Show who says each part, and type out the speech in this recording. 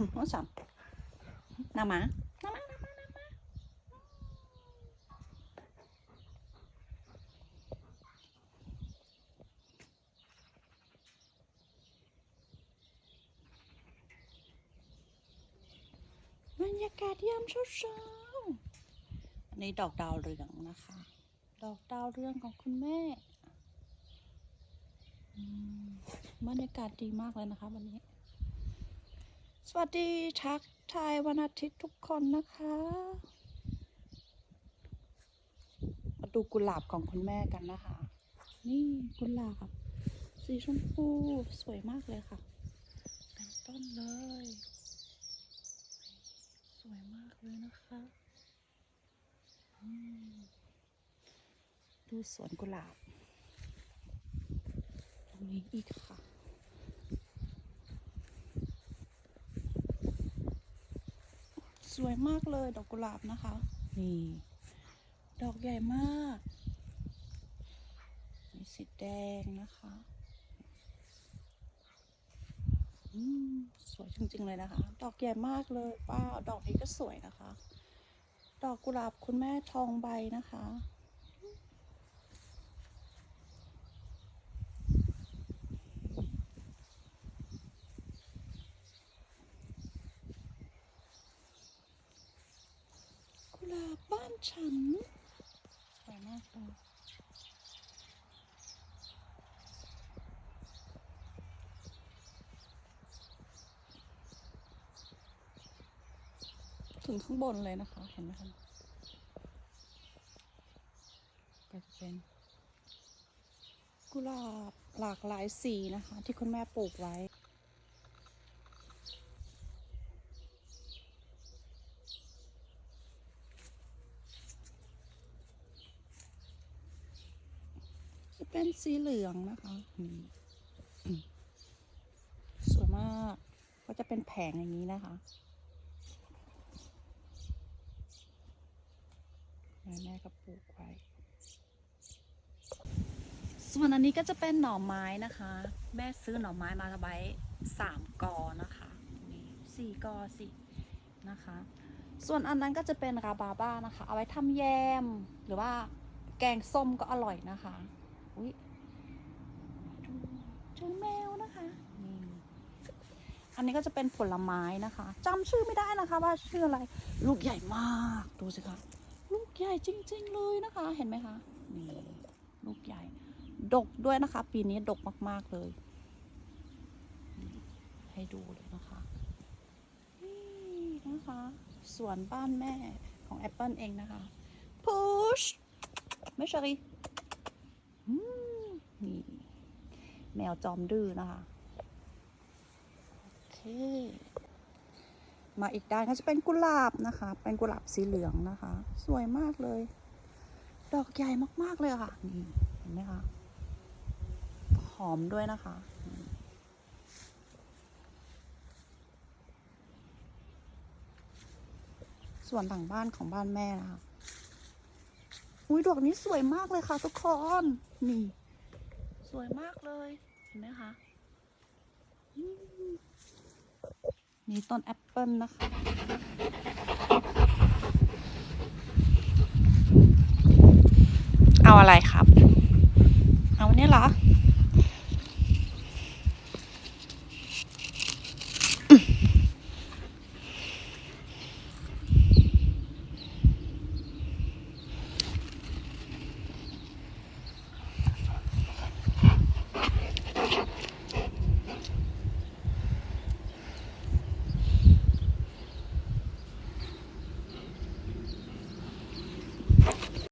Speaker 1: น้องสามนามานามานามาบรรยากาศยามเช้าๆอันนี้ดอกดาวเรืองนะคะ ดอกดาวเรืองของคุณแม่อืมบรรยากาศดีมากเลยนะคะวันนี้ สวัสดีทักทายวันอาทิตย์ทุกคนนะคะ มาดูกุหลาบของคุณแม่กันนะคะ นี่กุหลาบ สีชมพูสวยมากเลยค่ะเป็นต้นเลย สวยมากเลยนะคะอืมดูสวนกุหลาบตรงนี้อีกค่ะ วยมากเลยดอกกุหลาบนะคะ นี่ ดอกใหญ่มาก มีสีแดงนะคะอืมสวยจริงๆเลยนะคะ ดอกใหญ่มากเลยว้าวดอกนี้ก็สวยนะคะ ดอกกุหลาบคุณแม่ทองใบนะคะ กุหลาบบ้าน ฉันสวยมากเลยถึงข้างบนเลยนะคะ เห็นไหมคะก็จะเป็น กุหลาบหลากหลายสีนะคะ ที่คุณแม่ปลูกไว้ เป็นสีเหลืองนะคะสวยมาก ก็จะเป็นแผงอย่างนี้นะคะแม่ก็ปลูกไว้ ส่วนอันนี้ก็จะเป็นหน่อไม้นะคะ แม่ซื้อหน่อไม้มาไว้สามกอนะคะสี่กอสินะคะ ส่วนอันนั้นก็จะเป็นราบาบ้านะคะ เอาไว้ทำแยมหรือว่าแกงส้มก็อร่อยนะคะ อุ้ยเจอแมวนะคะนี่อันนี้ก็จะเป็นผลไม้นะคะจำชื่อไม่ได้นะคะ ว่าชื่ออะไร ลูกใหญ่มากดูสิคะลูกใหญ่จริง ๆ เลยนะคะ เห็นไหมคะนี่ลูกใหญ่ ดกด้วยนะคะ ปีนี้ดกมากๆเลย ให้ดูเลยนะคะนี่นะคะสวนบ้านแม่ของแอปเปิลเองนะคะพุชไม่ใช่ อืมนี่ แมวจอมดื้อนะคะโอเคมาอีกด้านก็จะเป็นกุหลาบนะคะ เป็นกุหลาบสีเหลืองนะคะ สวยมากเลย ดอกใหญ่มากๆเลยค่ะนี่เห็นไหมคะหอมด้วยนะคะนี่ส่วนหลังบ้านของบ้านแม่นะคะ อุ้ยดอกนี้สวยมากเลยค่ะทุกคน นี่ สวยมากเลย เห็นไหมคะ นี่ต้นแอปเปิลนะคะ เอาอะไรครับ เอาเนี้ยเหรอ